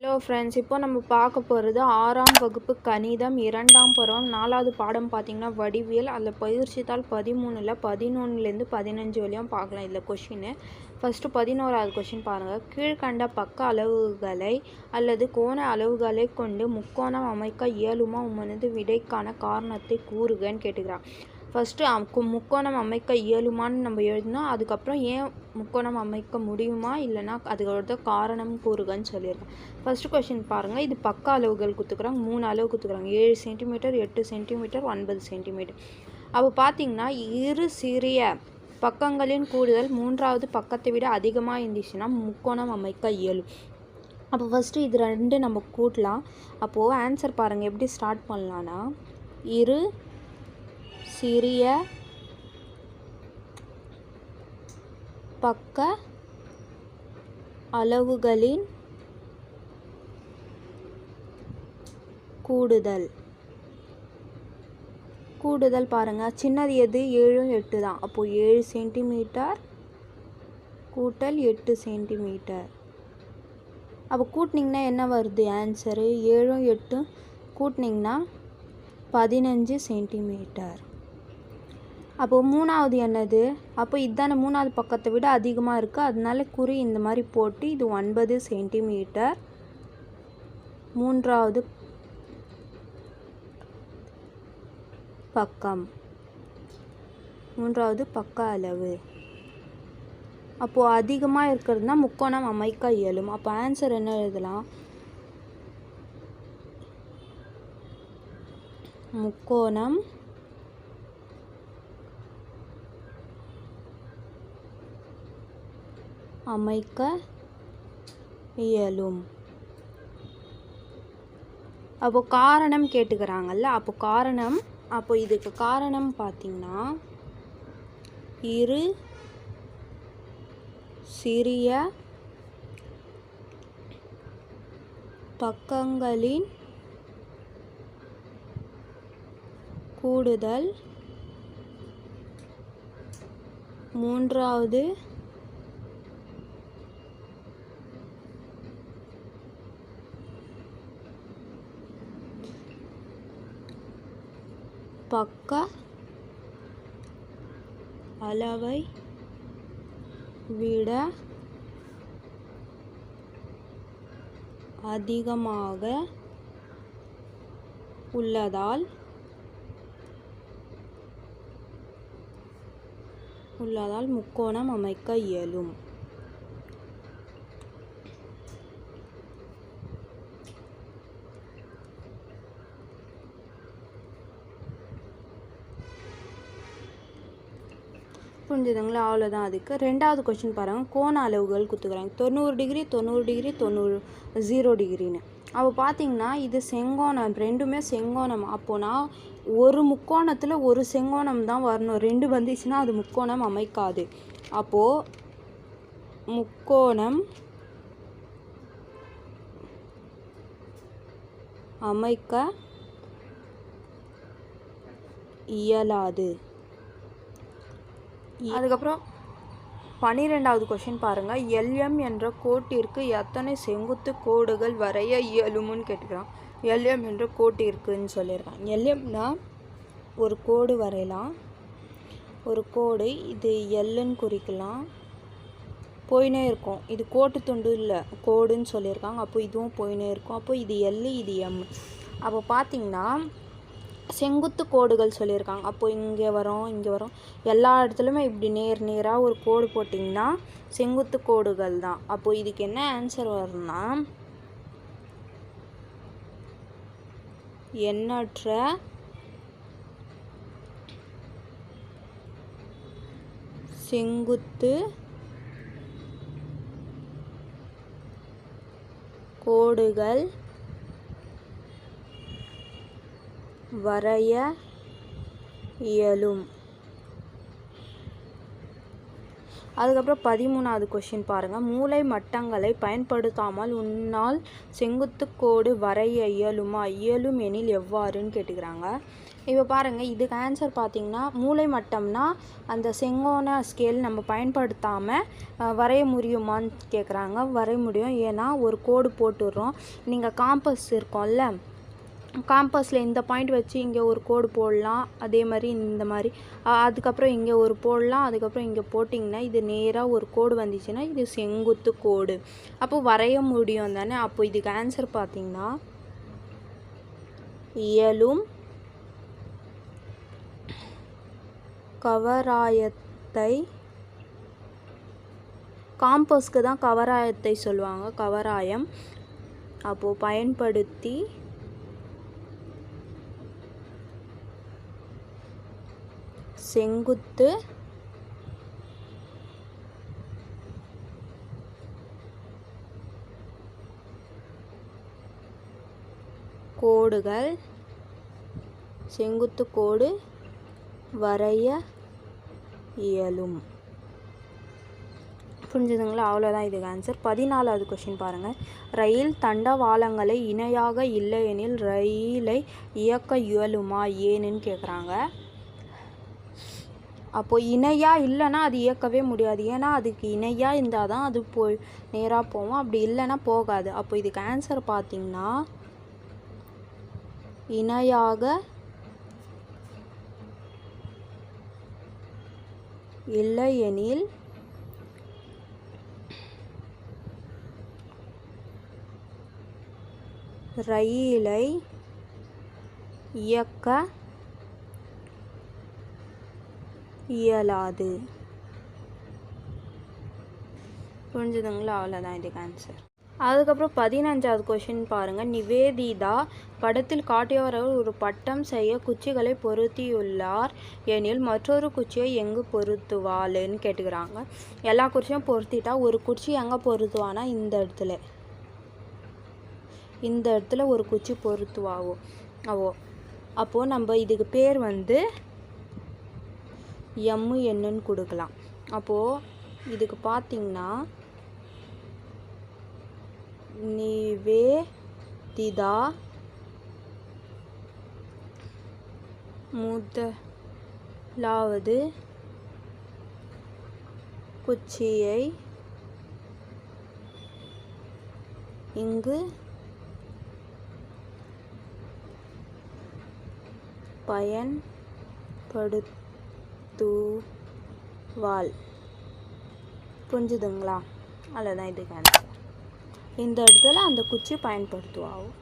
Hello friends இப்போ நம்ம பார்க்க போகிறது ஆறாம் வகுப்பு கணிதம் இரண்டாம் பருவம் நாலாவது பாடம் பார்த்தீங்கன்னா வடிவியல். அதில் பயிற்சித்தாள் பதிமூணில் பதினொன்றுலேருந்து பதினஞ்சு வரையும் பார்க்கலாம் இதில் கொஷின்னு ஃபஸ்ட்டு பதினோராவது கொஷின் பாருங்கள் கீழ்கண்ட பக்க அளவுகளை அல்லது கோண அளவுகளை கொண்டு முக்கோணம் அமைக்க இயலுமா? உமனது விடைக்கான காரணத்தை கூறுகன்னு கேட்டுக்கிறான் ஃபஸ்ட்டு முக்கோணம் அமைக்க இயலுமான்னு நம்ம எழுதினோம். அதுக்கப்புறம் ஏன் முக்கோணம் அமைக்க முடியுமா? இல்லைனா அதுக்கோட காரணம் கூறுகன்னு சொல்லியிருக்கேன். ஃபஸ்ட்டு கொஷின் பாருங்கள் இது பக்க அளவுகள் கொடுத்துக்குறாங்க மூணு அளவு கொடுத்துக்குறாங்க ஏழு சென்டிமீட்டர் எட்டு சென்டிமீட்டர் ஒன்பது சென்டிமீட்டர் அப்போ பார்த்தீங்கன்னா இரு சிறிய பக்கங்களின் கூடுதல் மூன்றாவது பக்கத்தை விட அதிகமாக இருந்துச்சுன்னா முக்கோணம் அமைக்க இயலும். அப்போ ஃபஸ்ட்டு இது ரெண்டு நம்ம கூட்டலாம். அப்போது ஆன்சர் பாருங்கள் எப்படி ஸ்டார்ட் பண்ணலான்னா இரு சிறிய பக்க அளவுகளின் கூடுதல். கூடுதல் பாருங்கள் சின்னது எது? ஏழும் எட்டு தான். அப்போது ஏழு சென்டிமீட்டர் கூட்டல் எட்டு சென்டிமீட்டர். அப்போ கூட்டினிங்கன்னா என்ன வருது? ஆன்சரு ஏழும் எட்டும் கூட்டினிங்கன்னா பதினஞ்சு சென்டிமீட்டர். அப்போது மூணாவது என்னது? அப்போ இதுதானே மூணாவது பக்கத்தை விட அதிகமாக இருக்குது அதனால குறி இந்த மாதிரி போட்டு இது ஒன்பது சென்டிமீட்டர். மூன்றாவது பக்கம். மூன்றாவது பக்க அளவு. அப்போது அதிகமாக இருக்கிறதுனா முக்கோணம் அமைக்க இயலும். அப்போ ஆன்சர் என்ன எழுதலாம்? முக்கோணம் அமைக்க இயலும். அப்போ காரணம் கேட்டுக்கிறாங்கல்ல அப்போ காரணம் அப்போ இதுக்கு காரணம் பார்த்திங்கன்னா இரு சிறிய பக்கங்களின் கூடுதல். மூன்றாவது பக்க அளவை விட அதிகமாக உள்ளதால் உள்ளதால் முக்கோணம் அமைக்க இயலும். புரிஞ்சுதுங்களா? அவ்வளோதான் அதுக்கு. ரெண்டாவது கொஷின் பாருங்கள் கோண அளவுகள் கொடுத்துக்குறாங்க தொண்ணூறு டிகிரி தொண்ணூறு டிகிரி தொண்ணூறு ஜீரோ டிகிரின்னு அப்போ பார்த்தீங்கன்னா இது செங்கோணம். ரெண்டுமே செங்கோணம். அப்போனா ஒரு முக்கோணத்தில் ஒரு செங்கோணம் தான் வரணும். ரெண்டு வந்துச்சுன்னா அது முக்கோணம் அமைக்காது. அப்போது முக்கோணம் அமைக்க இயலாது. அதுக்கப்புறம் பன்னிரெண்டாவது கொஷின் பாருங்கள் எல்எம் என்ற கோட்டிற்கு எத்தனை செங்குத்து கோடுகள் வரைய இயலும்னு கேட்டுக்கிறான். எல்எம் என்ற கோட்டு இருக்குன்னு சொல்லியிருக்கான். எல்எம்னா ஒரு கோடு வரையலாம். ஒரு கோடு இது எல்லுன்னு குறிக்கலாம். போயினே இருக்கும். இது கோட்டு துண்டு இல்லை கோடுன்னு சொல்லியிருக்காங்க. அப்போ இதுவும் போயினே இருக்கும். அப்போ இது எல் இது எம். அப்போ பார்த்தீங்கன்னா செங்குத்து கோடுகள் சொல்லியிருக்காங்க. அப்போ இங்கே வரும் இங்கே வரும். எல்லா இடத்துலையுமே இப்படி நேர் நேராக ஒரு கோடு போட்டிங்கன்னா செங்குத்து கோடுகள் தான். அப்போது இதுக்கு என்ன ஆன்சர் வரும்னா எண்ணற்ற செங்குத்து கோடுகள் வரைய இயலும். அதுக்கப்புறம் பதிமூணாவது கொஷின் பாருங்கள் மூளை மட்டங்களை பயன்படுத்தாமல் உன்னால் செங்குத்து கோடு வரைய இயலுமா? இயலும் எனில் எவ்வாறுன்னு கேட்டுக்கிறாங்க. இப்போ பாருங்கள் இதுக்கு ஆன்சர் பார்த்திங்கன்னா மூளை மட்டம்னா அந்த செங்கோண ஸ்கேல் நம்ம பயன்படுத்தாமல் வரைய முடியுமான்னு கேட்குறாங்க வரைய முடியும். ஏன்னா ஒரு கோடு போட்டுடுறோம். நீங்கள் காம்பஸ் இருக்கும்ல காம்பஸில் இந்த பாயிண்ட் வச்சு இங்கே ஒரு கோடு போடலாம். அதே மாதிரி இந்த மாதிரி. அதுக்கப்புறம் இங்கே ஒரு போடலாம். அதுக்கப்புறம் இங்கே போட்டிங்கன்னா இது நேராக ஒரு கோடு வந்துச்சுன்னா இது செங்குத்து கோடு அப்போ வரைய முடியும் தானே? அப்போ இதுக்கு ஆன்சர் பார்த்திங்கன்னா இயலும் கவராயத்தை காம்பஸ்க்கு தான் கவராயத்தை சொல்லுவாங்க. கவராயம். அப்போது பயன்படுத்தி செங்குத்து. கோடுகள். செங்குத்து கோடு வரைய இயலும். புரிஞ்சுதுங்களா? அவ்வளோதான் இதுக்கு ஆன்சர் பதினாலாவது கொஷின் பாருங்கள் ரயில் தண்டவாளங்களை இணையாக இல்லையெனில் ரயிலை இயக்க இயலுமா? ஏன்னு கேட்குறாங்க அப்போது இணையாக இல்லைன்னா அது இயக்கவே முடியாது. ஏன்னா அதுக்கு இணையாக இருந்தால் தான் அது போய் நேராக போகும் அப்படி இல்லைன்னா போகாது. அப்போ இதுக்கு ஆன்சர் பார்த்திங்கன்னா இணையாக இல்லையெனில் ரயிலை இயக்க இயலாது. புரிஞ்சுதுங்களா? அவ்வளோதான் இதுக்கு ஆன்சர் அதுக்கப்புறம் பதினஞ்சாவது கொஷின் பாருங்கள் நிவேதிதா படத்தில் காட்டியவர்கள் ஒரு பட்டம் செய்ய குச்சிகளை பொருத்தியுள்ளார் எனில் மற்றொரு குச்சியை எங்கு பொருத்துவாள்னு கேட்டுக்கிறாங்க. எல்லா குச்சியும் பொருத்திட்டா ஒரு குச்சி எங்கே பொருத்துவானா? இந்த இடத்துல. இந்த இடத்துல ஒரு குச்சி பொருத்துவாவோ? அவோ. அப்போது நம்ம இதுக்கு பேர் வந்து எம்மு என்னன்னு கொடுக்கலாம். அப்போது இதுக்கு பார்த்தீங்கன்னா நிவேதிதா முதலாவது குச்சியை இங்கு தூவால். புரிஞ்சுதுங்களா? அவ்வளோதான் இதுக்கு ஆன்சர் இந்த இடத்துல அந்த குச்சி பயன்படுத்துவாகும்